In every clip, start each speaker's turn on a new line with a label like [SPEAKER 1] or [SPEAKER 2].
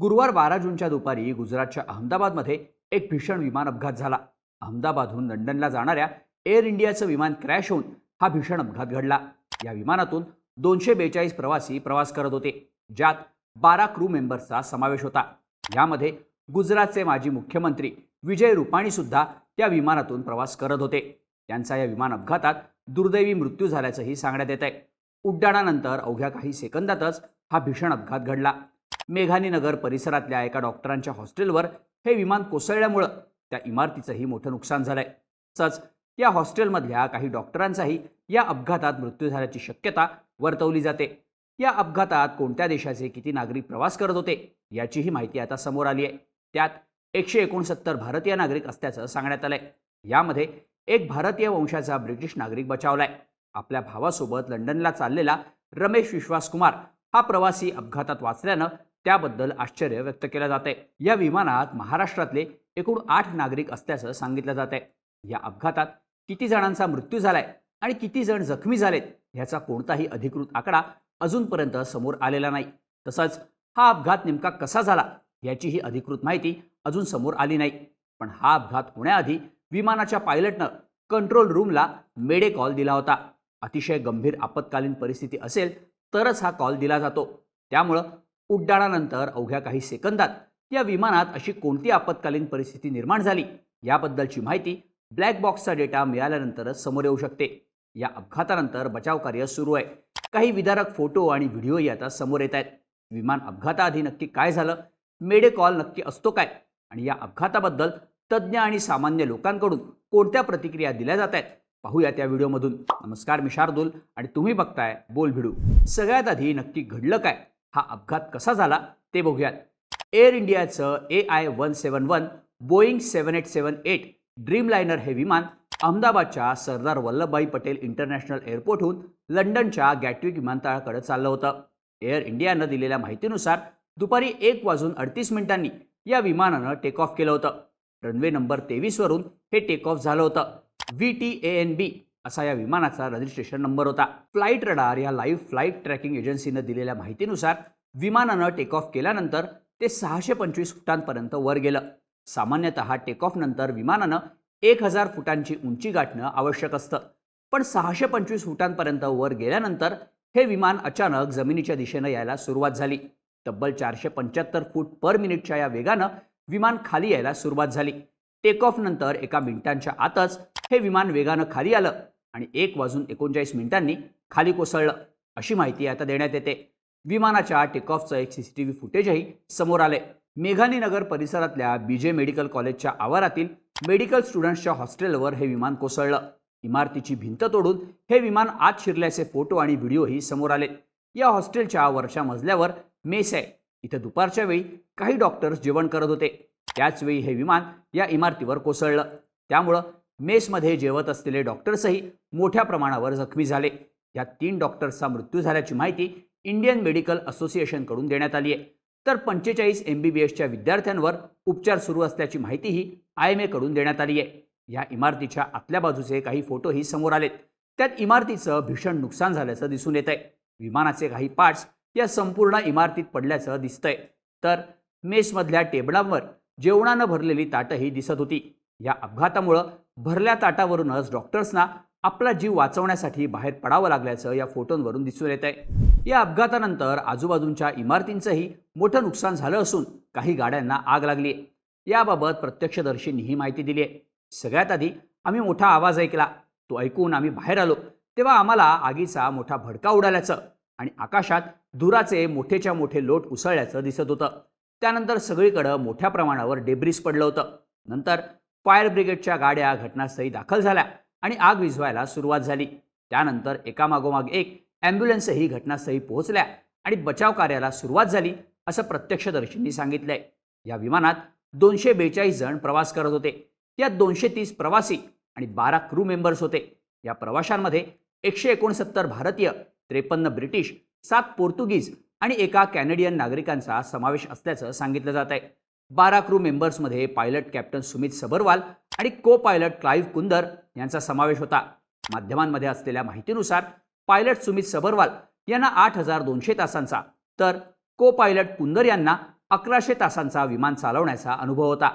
[SPEAKER 1] गुरुवार बारा जूनच्या दुपारी गुजरातच्या अहमदाबादमध्ये एक भीषण विमान अपघात झाला. अहमदाबादहून लंडनला जाणाऱ्या एअर इंडियाचं विमान क्रॅश होऊन हा भीषण अपघात घडला. या विमानातून दोनशे बेचाळीस प्रवासी प्रवास करत होते ज्यात बारा क्रू मेंबर्सचा समावेश होता. यामध्ये गुजरातचे माजी मुख्यमंत्री विजय रुपाणी सुद्धा त्या विमानातून प्रवास करत होते. त्यांचा या विमान अपघातात दुर्दैवी मृत्यू झाल्याचंही सांगण्यात येत आहे उड्डाणानंतर अवघ्या काही सेकंदातच हा भीषण अपघात घडला. मेघानीनगर परिसरातल्या एका डॉक्टरांच्या हॉस्टेलवर हे विमान कोसळल्यामुळं त्या इमारतीचंही मोठं नुकसान झालंय. तसंच या हॉस्टेलमधल्या काही डॉक्टरांचाही या अपघातात मृत्यू झाल्याची शक्यता वर्तवली जाते. या अपघातात कोणत्या देशाचे किती नागरिक प्रवास करत होते याचीही माहिती आता समोर आली आहे. त्यात एकशे एकोणसत्तर भारतीय नागरिक असल्याचं सांगण्यात आलंय. यामध्ये एक भारतीय वंशाचा ब्रिटिश नागरिक बचावलाय. आपल्या भावासोबत लंडनला चाललेला रमेश विश्वास कुमार हा प्रवासी अपघातात वाचल्यानं त्याबद्दल आश्चर्य व्यक्त केलं जात आहे या विमानात महाराष्ट्रातले एकूण आठ नागरिक असल्याचं सांगितलं जात आहे या अपघातात किती जणांचा मृत्यू झालाय आणि किती जण जखमी झालेत ह्याचा कोणताही अधिकृत आकडा अजूनपर्यंत समोर आलेला नाही. तसंच हा अपघात नेमका कसा झाला याचीही अधिकृत माहिती अजून समोर आली नाही. पण हा अपघात होण्याआधी विमानाच्या पायलटनं कंट्रोल रूमला मेडे कॉल दिला होता. अतिशय गंभीर आपत्कालीन परिस्थिती असेल तरच हा कॉल दिला जातो. त्यामुळं उड्डाणानंतर अवघ्या काही सेकंदात या विमानात अशी कोणती आपत्कालीन परिस्थिती निर्माण झाली याबद्दलची माहिती ब्लॅक बॉक्सचा डेटा मिळाल्यानंतरच समोर येऊ शकते. या अपघातानंतर बचाव कार्य सुरू आहे. काही विदारक फोटो आणि व्हिडिओही आता समोर येत आहेत. विमान अपघाताआधी नक्की काय झालं? मेडे कॉल नक्की असतो काय? आणि या अपघाताबद्दल तज्ज्ञ आणि सामान्य लोकांकडून कोणत्या प्रतिक्रिया दिल्या जात आहेत? पाहूया त्या व्हिडिओमधून. नमस्कार मी शार्दूल आणि तुम्ही बघताय बोल भिडू सगळ्यात आधी नक्की घडलं काय? हा अपघात कसा झाला ते बघूयात. एअर इंडियाचं A I one seven one Boeing seven eight seven eight Dreamliner हे विमान अहमदाबादच्या सरदार वल्लभभाई पटेल इंटरनॅशनल एअरपोर्टहून लंडनच्या गॅटविक विमानतळाकडे चाललं होतं. एअर इंडियानं दिलेल्या माहितीनुसार दुपारी एक वाजून अडतीस मिनिटांनी या विमानानं टेक ऑफ केलं होतं. रनवे नंबर तेवीसवरून हे टेक ऑफ झालं होतं. V T A N B असा या विमानाचा रजिस्ट्रेशन नंबर होता. फ्लाईट रडार या लाईव्ह फ्लाईट ट्रॅकिंग एजन्सीनं दिलेल्या माहितीनुसार विमानानं टेक ऑफ केल्यानंतर ते सहाशे पंचवीस फुटांपर्यंत वर गेलं. सामान्यतः टेक ऑफ नंतर विमानानं एक हजार फुटांची उंची गाठणं आवश्यक असतं. पण सहाशे पंचवीस फुटांपर्यंत वर गेल्यानंतर हे विमान अचानक जमिनीच्या दिशेनं यायला सुरुवात झाली. तब्बल चारशे पंच्याहत्तर फूट पर मिनिटच्या या वेगानं विमान खाली यायला सुरुवात झाली. टेक ऑफ नंतर एका मिनिटांच्या आतच हे विमान वेगानं खाली आलं आणि एक वाजून एकोणचाळीस मिनिटांनी खाली कोसळलं अशी माहिती आता देण्यात येते. विमानाच्या टेक ऑफचं एक सी सी टी व्ही फुटेजही समोर आले मेघानीनगर परिसरातल्या बीजे मेडिकल कॉलेजच्या आवारातील मेडिकल स्टुडंट्सच्या हॉस्टेलवर हे विमान कोसळलं. इमारतीची भिंत तोडून हे विमान आत शिरल्याचे फोटो आणि व्हिडिओही समोर आले. या हॉस्टेलच्या वरच्या मजल्यावर मेस आहे. इथं दुपारच्या वेळी काही डॉक्टर्स जेवण करत होते. त्याचवेळी हे विमान या इमारतीवर कोसळलं. त्यामुळं मेसमध्ये जेवत असलेले डॉक्टर्सही मोठ्या प्रमाणावर जखमी झाले. या तीन डॉक्टर्सचा मृत्यू झाल्याची माहिती इंडियन मेडिकल असोसिएशनकडून देण्यात आली आहे तर पंचेचाळीस एम बी बी एसच्या विद्यार्थ्यांवर उपचार सुरू असल्याची माहितीही आय एम एकडून देण्यात आली आहे या इमारतीच्या आतल्या बाजूचे काही फोटोही समोर आलेत. त्यात इमारतीचं भीषण नुकसान झाल्याचं दिसून येत आहे विमानाचे काही पार्ट्स या संपूर्ण इमारतीत पडल्याचं दिसतंय. तर मेसमधल्या टेबलांवर जेवणानं भरलेली ताटंही दिसत होती. या अपघातामुळं भरल्या ताटावरूनच डॉक्टर्सना आपला जीव वाचवण्यासाठी बाहेर पडावं लागल्याचं या फोटोंवरून दिसून येत आहे या अपघातानंतर आजूबाजूंच्या इमारतींचंही मोठं नुकसान झालं असून काही गाड्यांना आग लागली आहे याबाबत प्रत्यक्षदर्शींनी ही माहिती दिली आहे सगळ्यात आधी आम्ही मोठा आवाज ऐकला. तो ऐकून आम्ही बाहेर आलो. तेव्हा आम्हाला आगीचा मोठा भडका उडाल्याचं आणि आकाशात धुराचे मोठेच्या मोठे लोट उसळल्याचं दिसत होतं. त्यानंतर सगळीकडं मोठ्या प्रमाणावर डेब्रिस पडलं होतं. नंतर फायर ब्रिगेडच्या गाड्या घटनास्थळी दाखल झाल्या आणि आग विझवायला सुरुवात झाली. त्यानंतर एकामागोमाग एक ॲम्ब्युलन्सही घटनास्थळी पोहोचल्या आणि बचाव कार्याला सुरुवात झाली असं प्रत्यक्षदर्शींनी सांगितलंय. या विमानात दोनशे बेचाळीस जण प्रवास करत होते. यात दोनशे तीस प्रवासी आणि बारा क्रू मेंबर्स होते. या प्रवाशांमध्ये एकशे एकोणसत्तर भारतीय त्रेपन्न ब्रिटिश सात पोर्तुगीज आणि एका कॅनेडियन नागरिकांचा समावेश असल्याचं सांगितलं जात आहे बारा क्रू मेंबर्समध्ये पायलट कॅप्टन सुमित सबरवाल आणि को पायलट क्लाईव्ह कुंदर यांचा समावेश होता. माध्यमांमध्ये असलेल्या माहितीनुसार पायलट सुमित सबरवाल यांना आठ हजार दोनशे तासांचा तर को पायलट कुंदर यांना अकराशे तासांचा विमान चालवण्याचा अनुभव होता.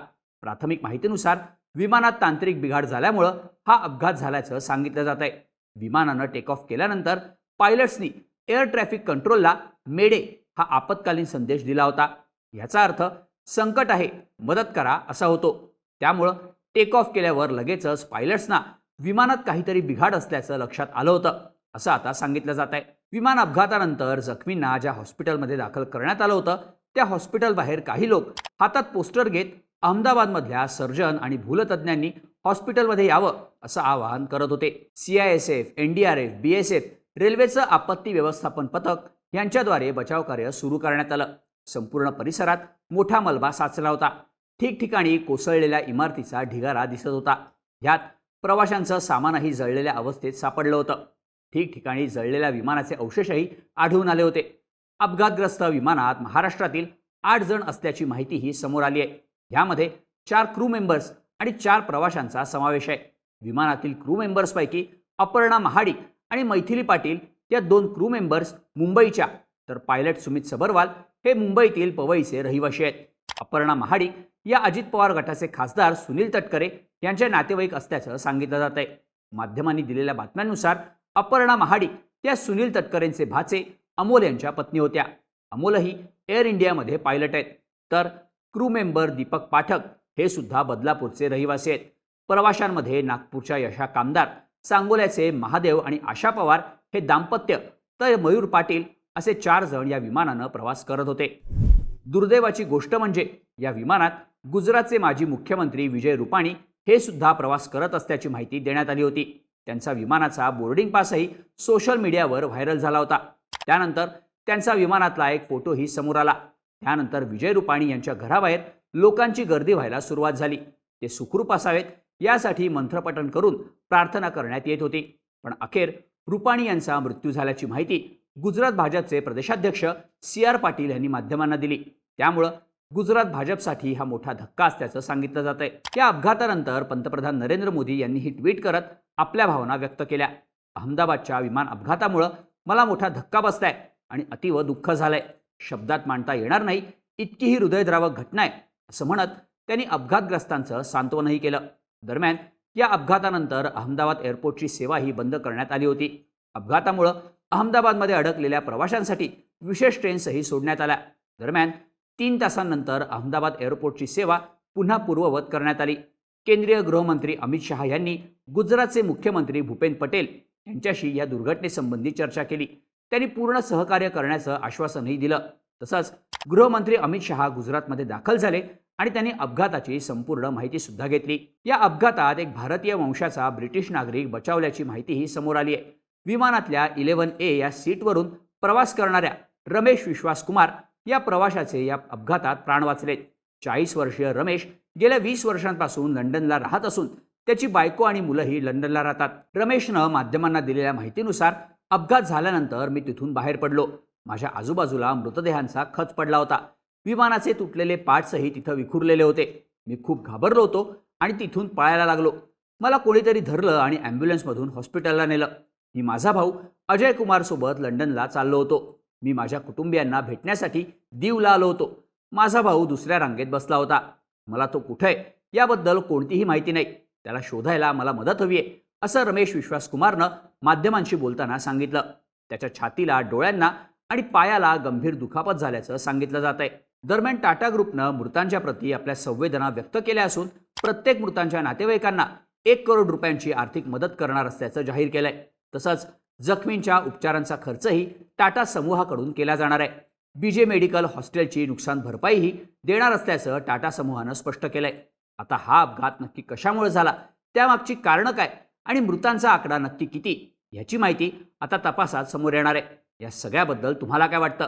[SPEAKER 1] प्राथमिक माहितीनुसार विमानात तांत्रिक बिघाड झाल्यामुळं हा अपघात झाल्याचं सांगितलं जात आहे विमानानं टेक ऑफ केल्यानंतर पायलट्सनी एअर ट्रॅफिक कंट्रोलला मेडे हा आपत्कालीन संदेश दिला होता. याचा अर्थ संकट आहे मदत करा असा होतो. त्यामुळं टेक ऑफ केल्यावर लगेचच पायलट्सना विमानात काहीतरी बिघाड असल्याचं लक्षात आलं होतं असं आता सांगितलं जात आहे. विमान अपघातानंतर जखमींना ज्या हॉस्पिटलमध्ये दाखल करण्यात आलं होतं त्या हॉस्पिटलबाहेर काही लोक हातात पोस्टर घेत अहमदाबादमधल्या सर्जन आणि भूलतज्ञांनी हॉस्पिटलमध्ये यावं असं आवाहन करत होते. C I S F N D R F B S F रेल्वेचं आपत्ती व्यवस्थापन पथक यांच्याद्वारे बचाव कार्य सुरू करण्यात आलं. संपूर्ण परिसरात मोठा मलबा साचला होता. ठिकठिकाणी कोसळलेल्या इमारतीचा ढिगारा दिसत होता. यात प्रवाशांचं सामानही जळलेल्या अवस्थेत सापडलं होतं. ठिकठिकाणी जळलेल्या विमानाचे अवशेषही आढळून आले होते. अपघातग्रस्त विमानात महाराष्ट्रातील आठ जण असल्याची माहितीही समोर आली आहे. यामध्ये चार क्रू मेंबर्स आणि चार प्रवाशांचा समावेश आहे. विमानातील क्रू मेंबर्सपैकी अपर्णा महाडिक आणि मैथिली पाटील या दोन क्रू मेंबर्स मुंबईच्या. तर पायलट सुमित सबरवाल हे मुंबईतील पवईचे रहिवाशी आहेत. अपर्णा महाडिक या अजित पवार गटाचे खासदार सुनील तटकरे यांचे नातेवाईक असल्याचं सांगितलं जात आहे माध्यमांनी दिलेल्या बातम्यांनुसार अपर्णा महाडिक त्या सुनील तटकरेंचे भाचे अमोल यांच्या पत्नी होत्या. अमोलही एअर इंडियामध्ये पायलट आहेत. तर क्रू मेंबर दीपक पाठक हे सुद्धा बदलापूरचे रहिवासी आहेत. प्रवाशांमध्ये नागपूरच्या यशा कामदार सांगोल्याचे महादेव आणि आशा पवार हे दाम्पत्य तर मयूर पाटील असे चार जण या विमानानं प्रवास करत होते. दुर्दैवाची गोष्ट म्हणजे या विमानात गुजरातचे माजी मुख्यमंत्री विजय रुपाणी हे सुद्धा प्रवास करत असल्याची माहिती देण्यात आली होती. त्यांचा विमानाचा बोर्डिंग पासही सोशल मीडियावर व्हायरल झाला होता. त्यानंतर त्यांचा विमानातला एक फोटोही समोर आला. त्यानंतर विजय रुपाणी यांच्या घराबाहेर लोकांची गर्दी व्हायला सुरुवात झाली. ते सुखरूप असावेत यासाठी मंत्रपठण करून प्रार्थना करण्यात येत होती. पण अखेर रुपाणी यांचा मृत्यू झाल्याची माहिती गुजरात भाजपचे प्रदेशाध्यक्ष सी आर पाटील यांनी माध्यमांना दिली. त्यामुळं गुजरात भाजपसाठी हा मोठा धक्का असल्याचं सांगितलं जात आहे या अपघातानंतर पंतप्रधान नरेंद्र मोदी यांनी ही ट्विट करत आपल्या भावना व्यक्त केल्या. अहमदाबादच्या विमान अपघातामुळं मला मोठा धक्का बसलाय आणि अतीव दुःख झालंय. शब्दात मांडता येणार नाही इतकी ही हृदयद्रावक घटना आहे असं म्हणत त्यांनी अपघातग्रस्तांचं सांत्वनही केलं. दरम्यान या अपघातानंतर अहमदाबाद एअरपोर्टची सेवाही बंद करण्यात आली होती. अपघातामुळं अहमदाबादमध्ये अडकलेल्या प्रवाशांसाठी विशेष ट्रेन्सही सोडण्यात आल्या. दरम्यान तीन तासांनंतर अहमदाबाद एअरपोर्टची सेवा पुन्हा पूर्ववत करण्यात आली. केंद्रीय गृहमंत्री अमित शहा यांनी गुजरातचे मुख्यमंत्री भूपेन पटेल यांच्याशी या दुर्घटनेसंबंधी चर्चा केली. त्यांनी पूर्ण सहकार्य करण्याचं आश्वासनही दिलं. तसंच गृहमंत्री अमित शहा गुजरातमध्ये दाखल झाले आणि त्यांनी अपघाताची संपूर्ण माहिती सुद्धा घेतली. या अपघातात एक भारतीय वंशाचा ब्रिटिश नागरिक बचावल्याची माहितीही समोर आली आहे. विमानातल्या इलेव्हन ए या सीटवरून प्रवास करणाऱ्या रमेश विश्वास कुमार या प्रवाशाचे या अपघातात प्राण वाचलेत चाळीस वर्षीय रमेश गेल्या वीस वर्षांपासून लंडनला राहत असून त्याची बायको आणि मुलंही लंडनला राहतात. रमेशनं माध्यमांना दिलेल्या माहितीनुसार अपघात झाल्यानंतर मी तिथून बाहेर पडलो. माझ्या आजूबाजूला मृतदेहांचा खच पडला होता. विमानाचे तुटलेले पार्ट्सही तिथं विखुरलेले होते. मी खूप घाबरलो होतो आणि तिथून पळायला लागलो. मला कोणीतरी धरलं आणि ॲम्ब्युलन्समधून हॉस्पिटलला नेलं. मी माझा भाऊ अजय कुमारसोबत लंडनला चाललो होतो. मी माझ्या कुटुंबियांना भेटण्यासाठी दीवला आलो होतो. माझा भाऊ दुसऱ्या रांगेत बसला होता. मला तो कुठे आहे? याबद्दल कोणतीही माहिती नाही. त्याला शोधायला मला मदत हवी आहे असं रमेश विश्वास कुमारनं माध्यमांशी बोलताना सांगितलं. त्याच्या छातीला डोळ्यांना आणि पायाला गंभीर दुखापत झाल्याचं सांगितलं जात आहे दरम्यान टाटा ग्रुपनं मृतांच्या प्रती आपल्या संवेदना व्यक्त केल्या असून प्रत्येक मृतांच्या नातेवाईकांना एक करोड रुपयांची आर्थिक मदत करणार असल्याचं जाहीर केलंय. तसंच जखमींच्या उपचारांचा खर्चही टाटा समूहाकडून केला जाणार आहे. बीजे मेडिकल हॉस्टेलची नुकसान भरपाईही देणार असल्याचं टाटा समूहानं स्पष्ट केलंय. आता हा अपघात नक्की कशामुळे झाला? त्यामागची कारणं काय? आणि मृतांचा आकडा नक्की किती? याची माहिती आता तपासात समोर येणार आहे. या सगळ्याबद्दल तुम्हाला काय वाटतं?